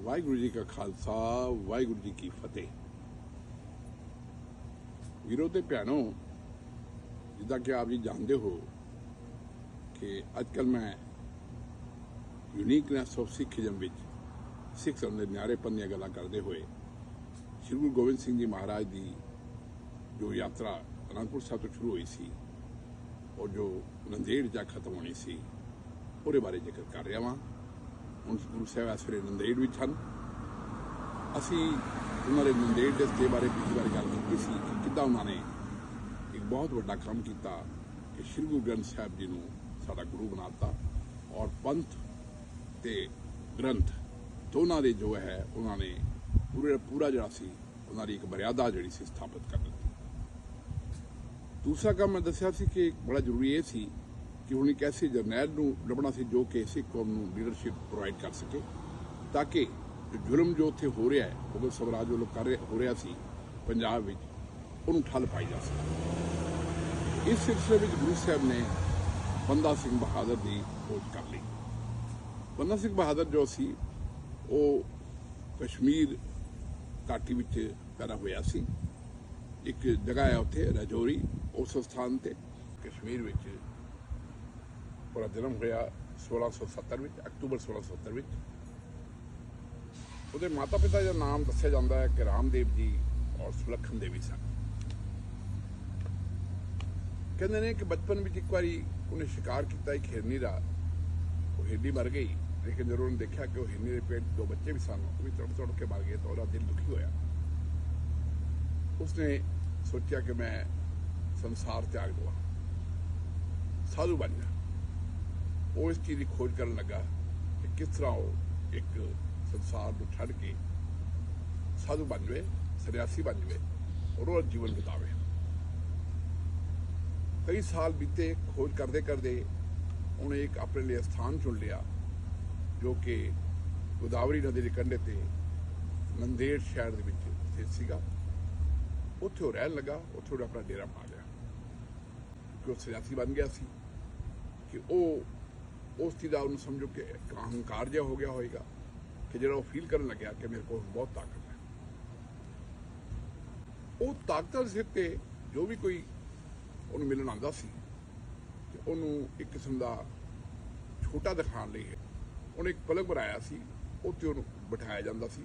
ਵਾਹਿਗੁਰੂ ਜੀ ਕਾ ਖਾਲਸਾ, ਵਾਹਿਗੁਰੂ ਜੀ ਕੀ ਫਤਿਹ। ਵੀਰੋ ਤੇ ਭੈਣੋ, ਜਿੱਦਾਂ ਕਿ ਆਪ ਜੀ ਜਾਣਦੇ ਹੋ ਕਿ ਅੱਜਕੱਲ ਮੈਂ ਯੂਨੀਕਨੈਸ ਆਫ ਸਿੱਖੀਜ਼ਮ ਵਿੱਚ ਸਿੱਖ ਧਰਮ ਦੇ ਨਿਆਰੇਪਨ ਦੀਆਂ ਗੱਲਾਂ ਕਰਦੇ ਹੋਏ ਸ਼੍ਰੀ ਗੁਰੂ ਗੋਬਿੰਦ ਸਿੰਘ ਜੀ ਮਹਾਰਾਜ ਦੀ ਜੋ ਯਾਤਰਾ ਅਨੰਦਪੁਰ ਸਾਹਿਬ ਤੋਂ ਸ਼ੁਰੂ ਹੋਈ ਸੀ ਔਰ ਜੋ ਨੰਦੇੜ ਜਾ ਖਤਮ ਹੋਣੀ ਸੀ, ਉਹਦੇ ਬਾਰੇ ਜ਼ਿਕਰ ਕਰ ਰਿਹਾ ਹਾਂ ਗੁਰੂ ਸਾਹਿਬ ਇਸ ਨੰਦੇੜ ਵਿੱਚ ਹਨ। ਅਸੀਂ ਉਹਨਾਂ ਦੇ ਨੰਦੇੜ ਦੇ ਸਟੇ ਬਾਰੇ ਪਿਛਲੀ ਵਾਰ ਗੱਲ ਕੀਤੀ ਸੀ ਕਿ ਕਿੱਦਾਂ ਉਹਨਾਂ ਨੇ ਇੱਕ ਬਹੁਤ ਵੱਡਾ ਕੰਮ ਕੀਤਾ ਕਿ ਸ਼੍ਰੀ ਗੁਰੂ ਗ੍ਰੰਥ ਸਾਹਿਬ ਜੀ ਨੂੰ ਸਾਡਾ ਗੁਰੂ ਬਣਾਤਾ ਔਰ ਪੰਥ ਤੇ ਗ੍ਰੰਥ ਦੋਨਾਂ ਦੇ ਜੋ ਹੈ ਉਹਨਾਂ ਨੇ ਪੂਰੇ ਪੂਰਾ ਜਿਹੜਾ ਸੀ, ਉਹਨਾਂ ਦੀ ਇੱਕ ਮਰਿਆਦਾ ਜਿਹੜੀ ਸੀ ਸਥਾਪਿਤ ਕਰ ਦਿੱਤੀ। ਦੂਸਰਾ ਕੰਮ ਮੈਂ ਦੱਸਿਆ ਸੀ ਕਿ ਬੜਾ ਜ਼ਰੂਰੀ ਇਹ ਸੀ ਕਿ ਹੁਣ ਇੱਕ ਐਸੇ ਜਰਨੈਲ ਨੂੰ ਲੱਭਣਾ ਸੀ ਜੋ ਕਿ ਸਿੱਖ ਕੌਮ ਨੂੰ ਲੀਡਰਸ਼ਿਪ ਪ੍ਰੋਵਾਈਡ ਕਰ ਸਕੇ, ਤਾਂ ਕਿ ਜੋ ਜ਼ੁਲਮ ਜੋ ਉੱਥੇ ਹੋ ਰਿਹਾ ਹੈ, ਮੁਗਲ ਸਵਰਾਜ ਵੱਲੋਂ ਕਰ ਰਿਹਾ- ਹੋ ਰਿਹਾ ਸੀ, ਪੰਜਾਬ ਵਿੱਚ ਉਹਨੂੰ ਠੱਲ ਪਾਈ ਜਾ ਸਕੇ। ਇਸ ਸਿਲਸਿਲੇ ਵਿੱਚ ਗੁਰੂ ਸਾਹਿਬ ਨੇ ਬੰਦਾ ਸਿੰਘ ਬਹਾਦਰ ਦੀ ਖੋਜ ਕਰ ਲਈ। ਬੰਦਾ ਸਿੰਘ ਬਹਾਦਰ ਜੋ ਸੀ, ਉਹ ਕਸ਼ਮੀਰ ਘਾਟੀ ਵਿੱਚ ਪੈਦਾ ਹੋਇਆ ਸੀ। ਇੱਕ ਜਗ੍ਹਾ ਹੈ ਉੱਥੇ, ਰਾਜੌਰੀ, ਉਸ ਸਥਾਨ ਤੇ ਕਸ਼ਮੀਰ ਵਿੱਚ ਉਹਦਾ ਜਨਮ ਹੋਇਆ 1670 ਵਿੱਚ ਅਕਤੂਬਰ 1670 ਵਿੱਚ ਉਹਦੇ ਮਾਤਾ ਪਿਤਾ ਦਾ ਨਾਮ ਦੱਸਿਆ ਜਾਂਦਾ ਹੈ ਕਿ ਰਾਮਦੇਵ ਜੀ ਔਰ ਸੁਲੱਖਣ ਦੇਵੀ ਸਨ ਕਹਿੰਦੇ ਨੇ ਕਿ ਬਚਪਨ ਵਿੱਚ ਇੱਕ ਵਾਰੀ ਉਹਨੇ ਸ਼ਿਕਾਰ ਕੀਤਾ ਇੱਕ ਹਿਰਨੀ ਦਾ ਉਹ ਹਿਰਨੀ ਮਰ ਗਈ ਲੇਕਿਨ ਜਦੋਂ ਉਹਨੇ ਦੇਖਿਆ ਕਿ ਉਹ ਹਿਰਨੀ ਦੇ ਪੇਟ ਦੋ ਬੱਚੇ ਵੀ ਸਨ ਉਹ ਵੀ ਤੜਪ ਤੜਪ ਕੇ ਮਰ ਗਏ ਤਾਂ ਉਹਦਾ ਦਿਲ ਦੁਖੀ ਹੋਇਆ ਉਸਨੇ ਸੋਚਿਆ ਕਿ ਮੈਂ ਸੰਸਾਰ ਤਿਆਗ ਦਵਾਂ ਸਾਧੂ ਬਣ ਜਾ ਉਹ ਇਸ ਚੀਜ਼ ਦੀ ਖੋਜ ਕਰਨ ਲੱਗਾ ਕਿ ਕਿਸ ਤਰ੍ਹਾਂ ਉਹ ਇੱਕ ਸੰਸਾਰ ਨੂੰ ਛੱਡ ਕੇ ਸਾਧੂ ਬਣ ਜਾਵੇ, ਸੰਨਿਆਸੀ ਬਣ ਜਾਵੇ ਔਰ ਉਹ ਜੀਵਨ ਬਿਤਾਵੇ। ਕਈ ਸਾਲ ਬੀਤੇ ਖੋਜ ਕਰਦੇ ਕਰਦੇ ਉਹਨੇ ਇੱਕ ਆਪਣੇ ਲਈ ਸਥਾਨ ਚੁਣ ਲਿਆ, ਜੋ ਕਿ ਗੋਦਾਵਰੀ ਨਦੀ ਦੇ ਕੰਢੇ ਤੇ ਨੰਦੇੜ ਸ਼ਹਿਰ ਦੇ ਵਿੱਚ ਸਥਿਤ ਸੀਗਾ। ਉੱਥੇ ਉਹ ਰਹਿਣ ਲੱਗਾ, ਉੱਥੇ ਉਹ ਆਪਣਾ ਡੇਰਾ ਪਾ ਲਿਆ। ਕਿਉਂਕਿ ਉਹ ਸਿਆਸੀ ਬਣ ਗਿਆ ਸੀ ਕਿ ਉਹ ਉਸ ਚੀਜ਼ ਦਾ ਉਹਨੂੰ ਸਮਝੋ ਕਿ ਇੱਕ ਅਹੰਕਾਰ ਜਿਹਾ ਹੋ ਗਿਆ ਹੋਵੇਗਾ ਕਿ ਜਿਹੜਾ ਉਹ ਫੀਲ ਕਰਨ ਲੱਗਿਆ ਕਿ ਮੇਰੇ ਕੋਲ ਬਹੁਤ ਤਾਕਤ ਹੈ। ਉਹ ਤਾਕਤ ਦੇ ਸਿਰ ਤੇ ਜੋ ਵੀ ਕੋਈ ਉਹਨੂੰ ਮਿਲਣ ਆਉਂਦਾ ਸੀ, ਤੇ ਉਹਨੂੰ ਇੱਕ ਕਿਸਮ ਦਾ ਛੋਟਾ ਦਿਖਾਉਣ ਲਈ ਉਹਨੇ ਇੱਕ ਪਲਕ ਬਣਾਇਆ ਸੀ ਉੱਤੇ ਉਹਨੂੰ ਬਿਠਾਇਆ ਜਾਂਦਾ ਸੀ,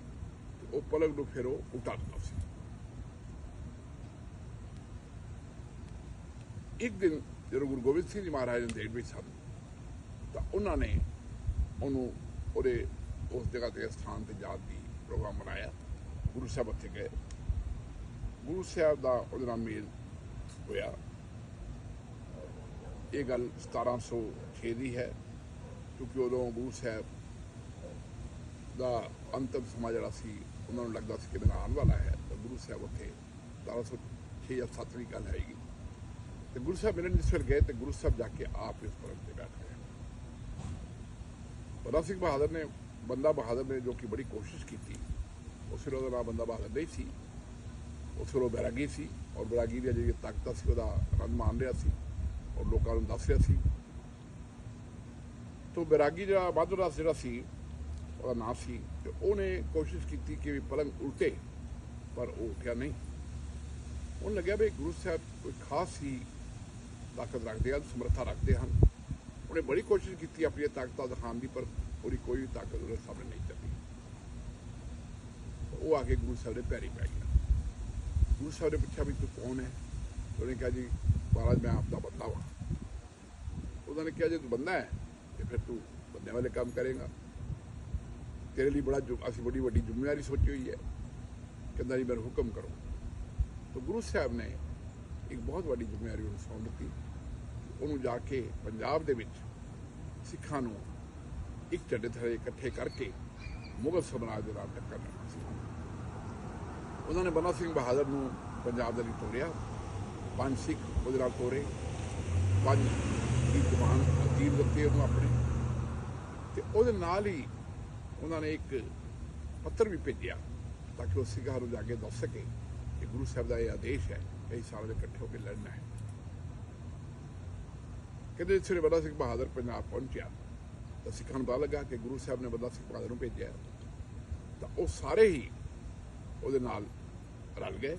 ਤੇ ਉਹ ਪਲਕ ਨੂੰ ਫਿਰ ਉਹ ਉਤਾਰ ਦਿੰਦਾ ਸੀ। ਇੱਕ ਦਿਨ ਜਦੋਂ ਗੁਰੂ ਗੋਬਿੰਦ ਸਿੰਘ ਜੀ ਮਹਾਰਾਜ ਨੇ ਦੇੜ ਵਿੱਚ ਸਨ ਤਾਂ ਉਹਨਾਂ ਨੇ ਉਹਨੂੰ ਉਹਦੇ ਉਸ ਜਗ੍ਹਾ ਤੇ ਸਥਾਨ ਤੇ ਜਾਣ ਦੀ ਪ੍ਰੋਗਰਾਮ ਬਣਾਇਆ। ਗੁਰੂ ਸਾਹਿਬ ਉੱਥੇ ਗਏ। ਗੁਰੂ ਸਾਹਿਬ ਦਾ ਉਹਦੇ ਨਾਲ ਮੇਲ ਹੋਇਆ। ਇਹ ਗੱਲ 1706 ਦੀ ਹੈ, ਕਿਉਂਕਿ ਉਦੋਂ ਗੁਰੂ ਸਾਹਿਬ ਦਾ ਅੰਤਮ ਸਮਾਂ ਜਿਹੜਾ ਸੀ, ਉਹਨਾਂ ਨੂੰ ਲੱਗਦਾ ਸੀ ਕਿ ਮੇਰਾ ਆਉਣ ਵਾਲਾ ਹੈ। ਤਾਂ ਗੁਰੂ ਸਾਹਿਬ ਉੱਥੇ 1706 ਜਾਂ 7 ਦੀ ਗੱਲ ਹੈਗੀ। ਤੇ ਗੁਰੂ ਸਾਹਿਬ ਮੇਰੇ ਜਿਸ ਵੇਲੇ ਗਏ ਤੇ ਗੁਰੂ ਸਾਹਿਬ ਜਾ ਕੇ ਆਪ ਇਸ ਪਰਮ ਤੇ ਬੈਠ। ਗਏ ਬੜਾ ਸਿੰਘ ਬਹਾਦਰ ਨੇ, ਬੰਦਾ ਬਹਾਦਰ ਨੇ ਜੋ ਕਿ ਬੜੀ ਕੋਸ਼ਿਸ਼ ਕੀਤੀ ਉਸ ਵੇਲੇ ਉਹਦਾ ਨਾਮ ਬੰਦਾ ਬਹਾਦਰ ਨਹੀਂ ਸੀ ਉਸ ਵੇਲੇ ਉਹ ਬੈਰਾਗੀ ਸੀ ਔਰ ਬੈਰਾਗੀ ਦੀ ਜਿਹੜੀ ਤਾਕਤ ਸੀ, ਉਹਦਾ ਆਨੰਦ ਮਾਣ ਰਿਹਾ ਸੀ ਔਰ ਲੋਕਾਂ ਨੂੰ ਦੱਸ ਰਿਹਾ ਸੀ। ਤੋਂ ਬੈਰਾਗੀ ਜਿਹੜਾ ਬਾਦਲ ਰਸ ਜਿਹੜਾ ਸੀ, ਉਹਦਾ ਨਾਮ ਸੀ ਤੇ ਉਹਨੇ ਕੋਸ਼ਿਸ਼ ਕੀਤੀ ਕਿ ਵੀ ਪਲੰਗ ਉਲਟੇ, ਪਰ ਉਹ ਉੱਠਿਆ ਨਹੀਂ। ਉਹਨੂੰ ਲੱਗਿਆ ਵੀ ਗੁਰੂ ਸਾਹਿਬ ਕੋਈ ਖਾਸ ਹੀ ਤਾਕਤ ਰੱਖਦੇ ਹਨ, ਸਮਰੱਥਾ ਰੱਖਦੇ ਹਨ। ਉਹਨੇ ਬੜੀ ਕੋਸ਼ਿਸ਼ ਕੀਤੀ ਆਪਣੀ ਤਾਕਤਾਂ ਦਿਖਾਉਣ ਦੀ, ਪਰ ਉਹਦੀ ਕੋਈ ਵੀ ਤਾਕਤ ਉਹਦੇ ਸਾਹਮਣੇ ਨਹੀਂ ਚੱਲੀ। ਉਹ ਆ ਕੇ ਗੁਰੂ ਸਾਹਿਬ ਦੇ ਪੈਰੀ ਪੈ ਗਿਆ। ਗੁਰੂ ਸਾਹਿਬ ਨੇ ਪੁੱਛਿਆ ਵੀ ਤੂੰ ਕੌਣ ਹੈ? ਉਹਨੇ ਕਿਹਾ ਜੀ, ਮਹਾਰਾਜ, ਮੈਂ ਆਪ ਦਾ ਬੰਦਾ ਹਾਂ ਉਹਨਾਂ ਨੇ ਕਿਹਾ, ਜੇ ਤੂੰ ਬੰਦਾ ਹੈ, ਤੇ ਫਿਰ ਤੂੰ ਬੰਦਿਆਂ ਵਾਲੇ ਕੰਮ ਕਰੇਗਾ। ਤੇਰੇ ਲਈ ਬੜਾ ਅਸੀਂ ਬੜੀ ਵੱਡੀ ਜ਼ਿੰਮੇਵਾਰੀ ਸੋਚੀ ਹੋਈ ਹੈ। ਕਹਿੰਦਾ ਜੀ, ਮੇਰਾ ਹੁਕਮ ਕਰੋ। ਤਾਂ ਗੁਰੂ ਸਾਹਿਬ ਨੇ ਇੱਕ ਬਹੁਤ ਵੱਡੀ ਜ਼ਿੰਮੇਵਾਰੀ ਉਹਨੂੰ ਸੌਂਪ ਦਿੱਤੀ। ਉਹਨੂੰ ਜਾ ਕੇ ਪੰਜਾਬ ਦੇ ਵਿੱਚ ਸਿੱਖਾਂ ਨੂੰ ਇੱਕ ਝੰਡੇ ਥੱਲੇ ਇਕੱਠੇ ਕਰਕੇ ਮੁਗਲ ਸਾਮਰਾਜ ਦੇ ਨਾਲ ਟੱਕਰ ਲੈਣੀ ਸੀ ਉਹਨਾਂ ਨੇ ਬੰਦਾ ਸਿੰਘ ਬਹਾਦਰ ਨੂੰ ਪੰਜਾਬ ਦੇ ਲਈ ਤੋਰਿਆ। ਪੰਜ ਸਿੱਖ ਉਹਦੇ ਨਾਲ ਤੋਰੇ। ਪੰਜ ਦੀ ਕਮਾਨ ਅਧੀਨ ਦਿੱਤੇ ਉਹਨੂੰ ਆਪਣੇ। ਤੇ ਉਹਦੇ ਨਾਲ ਹੀ ਉਹਨਾਂ ਨੇ ਇੱਕ ਪੱਤਰ ਵੀ ਭੇਜਿਆ ਤਾਂ ਕਿ ਉਹ ਸਿੱਖਾਂ ਨੂੰ ਜਾ ਕੇ ਦੱਸ ਸਕੇ ਕਿ ਗੁਰੂ ਸਾਹਿਬ ਦਾ ਇਹ ਆਦੇਸ਼ ਹੈ ਕਿ ਇਸ ਸਾਲ ਦੇ ਇਕੱਠੇ ਹੋ ਕੇ ਲੜਨਾ ਹੈ। ਕਹਿੰਦੇ ਸ੍ਰੀ ਬੰਦਾ ਸਿੰਘ ਬਹਾਦਰ ਪੰਜਾਬ ਪਹੁੰਚਿਆ। ਤਾਂ ਸਿੱਖਾਂ ਨੂੰ ਪਤਾ ਲੱਗਾ ਕਿ ਗੁਰੂ ਸਾਹਿਬ ਨੇ ਬੰਦਾ ਸਿੰਘ ਬਹਾਦਰ ਨੂੰ ਭੇਜਿਆ। ਤਾਂ ਉਹ ਸਾਰੇ ਹੀ ਉਹਦੇ ਨਾਲ ਰਲ ਗਏ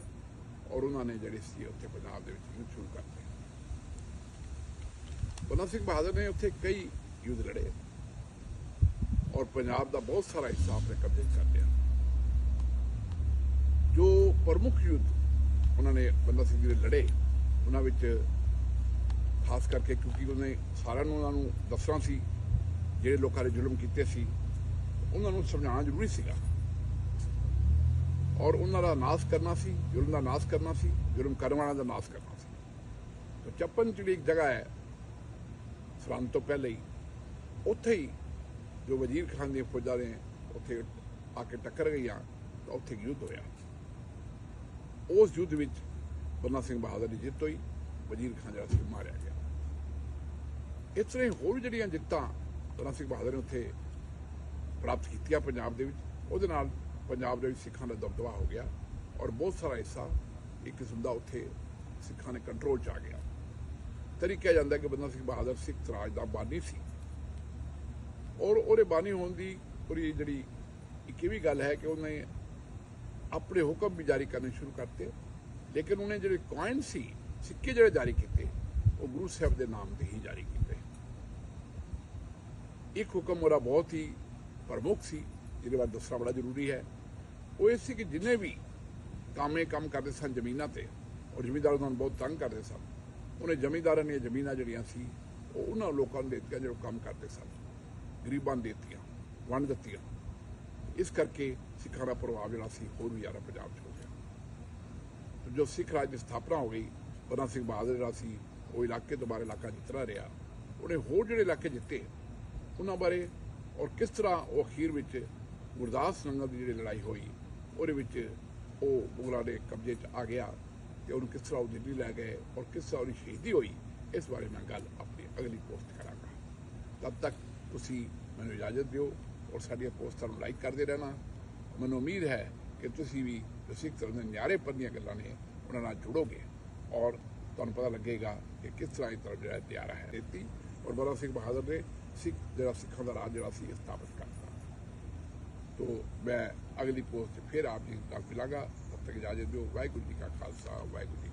ਔਰ ਉਹਨਾਂ ਨੇ ਜਿਹੜੇ ਸੀ ਉੱਥੇ ਪੰਜਾਬ ਦੇ ਵਿੱਚ ਯੁੱਧ ਸ਼ੁਰੂ ਕਰਤੇ ਬੰਦਾ ਸਿੰਘ ਬਹਾਦਰ ਨੇ ਉੱਥੇ ਕਈ ਯੁੱਧ ਲੜੇ ਔਰ ਪੰਜਾਬ ਦਾ ਬਹੁਤ ਸਾਰਾ ਹਿੱਸਾ ਆਪਣੇ ਕਬਜ਼ੇ ਕਰ ਲਿਆ। ਜੋ ਪ੍ਰਮੁੱਖ ਯੁੱਧ ਉਹਨਾਂ ਨੇ ਬੰਦਾ ਸਿੰਘ ਜੀ ਲੜੇ, ਉਹਨਾਂ ਵਿੱਚ ਖਾਸ ਕਰਕੇ ਕਿਉਂਕਿ ਉਹਨੇ ਸਾਰਿਆਂ ਨੂੰ ਉਹਨਾਂ ਨੂੰ ਦੱਸਣਾ ਸੀ, ਜਿਹੜੇ ਲੋਕਾਂ ਨੇ ਜ਼ੁਲਮ ਕੀਤੇ ਸੀ, ਉਹਨਾਂ ਨੂੰ ਸਮਝਾਉਣਾ ਜ਼ਰੂਰੀ ਸੀਗਾ। ਔਰ ਉਹਨਾਂ ਦਾ ਨਾਸ਼ ਕਰਨਾ ਸੀ, ਜ਼ੁਲਮ ਦਾ ਨਾਸ਼ ਕਰਨਾ ਸੀ, ਜ਼ੁਲਮ ਕਰਨ ਵਾਲਿਆਂ ਦਾ ਨਾਸ਼ ਕਰਨਾ ਸੀ। ਤਾਂ ਚੱਪਨ ਜਿਹੜੀ ਇੱਕ ਜਗ੍ਹਾ ਹੈ ਸਰਹੰਦ ਤੋਂ ਪਹਿਲੇ ਹੀ। ਉੱਥੇ ਹੀ ਜੋ ਵਜ਼ੀਰ ਖਾਨ ਦੀਆਂ ਫੌਜਾਂ ਨੇ ਉੱਥੇ ਆ ਕੇ ਟੱਕਰ ਗਈਆਂ, ਤਾਂ ਉੱਥੇ ਯੁੱਧ ਹੋਇਆ। ਉਸ ਯੁੱਧ ਵਿੱਚ ਬੰਦਾ ਸਿੰਘ ਬਹਾਦਰ ਦੀ ਜਿੱਤ ਹੋਈ, ਵਜ਼ੀਰ ਖਾਨ ਜਿਹੜਾ ਸੀ ਮਾਰਿਆ ਗਿਆ। ਇਸ ਤਰ੍ਹਾਂ ਹੀ ਹੋਰ ਵੀ ਜਿਹੜੀਆਂ ਜਿੱਤਾਂ ਬੰਦਾ ਸਿੰਘ ਬਹਾਦਰ ਨੇ ਉੱਥੇ ਪ੍ਰਾਪਤ ਕੀਤੀਆਂ ਪੰਜਾਬ ਦੇ ਵਿੱਚ, ਉਹਦੇ ਨਾਲ ਪੰਜਾਬ ਦੇ ਵਿੱਚ ਸਿੱਖਾਂ ਦਾ ਦਬਦਬਾ ਹੋ ਗਿਆ ਔਰ ਬਹੁਤ ਸਾਰਾ ਹਿੱਸਾ ਇੱਕ ਕਿਸਮ ਦਾ ਉੱਥੇ ਸਿੱਖਾਂ ਨੇ ਕੰਟਰੋਲ ਚ ਆ ਗਿਆ। ਤਰੀ ਜਾਂਦਾ ਕਿ ਬੰਦਾ ਸਿੰਘ ਬਹਾਦਰ ਸਿੱਖ ਰਾਜ ਦਾ ਬਾਨੀ ਸੀ। ਔਰ ਉਹਦੇ ਬਾਨੀ ਹੋਣ ਦੀ ਉਹਦੀ ਜਿਹੜੀ ਇੱਕ ਇਹ ਵੀ ਗੱਲ ਹੈ ਕਿ ਉਹਨੇ ਆਪਣੇ ਹੁਕਮ ਵੀ ਜਾਰੀ ਕਰਨੇ ਸ਼ੁਰੂ ਕਰਤੇ, ਲੇਕਿਨ ਉਹਨੇ ਜਿਹੜੇ ਕੋਇਨ ਸੀ, ਸਿੱਕੇ ਜਿਹੜੇ ਜਾਰੀ ਕੀਤੇ, ਉਹ ਗੁਰੂ ਸਾਹਿਬ ਦੇ ਨਾਮ ਤੇ ਹੀ ਜਾਰੀ ਕੀਤੇ। ਇੱਕ ਹੁਕਮ ਉਹਦਾ ਬਹੁਤ ਹੀ ਪ੍ਰਮੁੱਖ ਸੀ, ਜਿਹਦੇ ਬਾਰੇ ਦੱਸਣਾ ਬੜਾ ਜ਼ਰੂਰੀ ਹੈ। ਉਹ ਇਹ ਸੀ ਕਿ ਜਿੰਨੇ ਵੀ ਕਾਮੇ ਕੰਮ ਕਰਦੇ ਸਨ ਜ਼ਮੀਨਾਂ ਤੇ, ਔਰ ਜ਼ਮੀਂਦਾਰ ਉਹਨਾਂ ਨੂੰ ਬਹੁਤ ਤੰਗ ਕਰਦੇ ਸਨ, ਉਹਨੇ ਜ਼ਮੀਂਦਾਰਾਂ ਦੀਆਂ ਜ਼ਮੀਨਾਂ ਜਿਹੜੀਆਂ ਸੀ, ਉਹ ਉਹਨਾਂ ਲੋਕਾਂ ਨੂੰ ਦੇ ਦਿੱਤੀਆਂ ਜਿਹੜੇ ਕੰਮ ਕਰਦੇ ਸਨ। ਗਰੀਬਾਂ ਨੂੰ ਦੇ ਦਿੱਤੀਆਂ, ਵੰਡ ਦਿੱਤੀਆਂ। ਇਸ ਕਰਕੇ ਸਿੱਖਾਂ ਦਾ ਪ੍ਰਭਾਵ ਜਿਹੜਾ ਸੀ, ਹੋਰ ਵੀ ਜ਼ਿਆਦਾ ਪੰਜਾਬ 'ਚ ਹੋ ਗਿਆ। ਜੋ ਸਿੱਖ ਰਾਜ ਦੀ ਸਥਾਪਨਾ ਹੋ ਗਈ, ਬੰਦਾ ਸਿੰਘ ਬਹਾਦਰ ਜਿਹੜਾ ਸੀ, ਉਹ ਇਲਾਕੇ ਤੋਂ ਬਾਹਰ ਇਲਾਕਾ ਜਿੱਤਣਾ ਰਿਹਾ, ਉਹਨੇ ਹੋਰ ਜਿਹੜੇ ਇਲਾਕੇ ਜਿੱਤੇ ਉਹਨਾਂ ਬਾਰੇ ਔਰ ਕਿਸ ਤਰ੍ਹਾਂ ਉਹ ਅਖੀਰ ਵਿੱਚ ਗੁਰਦਾਸ ਨੰਗਲ ਦੀ ਜਿਹੜੀ ਲੜਾਈ ਹੋਈ, ਉਹਦੇ ਵਿੱਚ ਉਹ ਮੁਗਲਾਂ ਦੇ ਕਬਜ਼ੇ 'ਚ ਆ ਗਿਆ ਤੇ ਉਹਨੂੰ ਕਿਸ ਤਰ੍ਹਾਂ ਉਹ ਦਿੱਲੀ ਲੈ ਗਏ ਔਰ ਕਿਸ ਤਰ੍ਹਾਂ ਉਹਦੀ ਸ਼ਹੀਦੀ ਹੋਈ, ਇਸ ਬਾਰੇ ਮੈਂ ਗੱਲ ਆਪਣੀ ਅਗਲੀ ਪੋਸਟ ਕਰਾਂਗਾ। ਤਦ ਤੱਕ ਤੁਸੀਂ ਮੈਨੂੰ ਇਜਾਜ਼ਤ ਦਿਓ ਔਰ ਸਾਡੀਆਂ ਪੋਸਟਾਂ ਨੂੰ ਲਾਈਕ ਕਰਦੇ ਰਹਿਣਾ। ਮੈਨੂੰ ਉਮੀਦ ਹੈ ਕਿ ਤੁਸੀਂ ਵੀ ਜੋ ਸਿੱਖ ਧਰਮ ਦੇ ਨਿਆਰੇ ਦੀਆਂ ਗੱਲਾਂ ਨੇ ਉਹਨਾਂ ਨਾਲ ਜੁੜੋਗੇ ਔਰ ਤੁਹਾਨੂੰ ਪਤਾ ਲੱਗੇਗਾ ਕਿ ਕਿਸ ਤਰ੍ਹਾਂ ਇਹ ਧਰਮ ਜਿਹੜਾ ਤਿਆਰ ਹੈ। ਦਿੱਤੀ ਔਰ ਬਾਲਾ ਸਿੰਘ ਬਹਾਦਰ ਨੇ ਸਿੱਖ ਜਿਹੜਾ ਸਿੱਖਾਂ ਦਾ ਰਾਜ ਜਿਹੜਾ ਸੀ ਸਥਾਪਿਤ ਕਰਤਾ ਤੋ ਮੈਂ ਅਗਲੀ ਪੋਸਟ ਫਿਰ ਆਪ ਜੀ ਦਾ ਮਿਲਾਂਗਾ। ਤਬ ਤੱਕ ਇਜਾਜ਼ਤ ਦਿਓ। ਵਾਹਿਗੁਰੂ ਜੀ ਕਾ ਖਾਲਸਾ, ਵਾਹਿਗੁਰੂ ਜੀ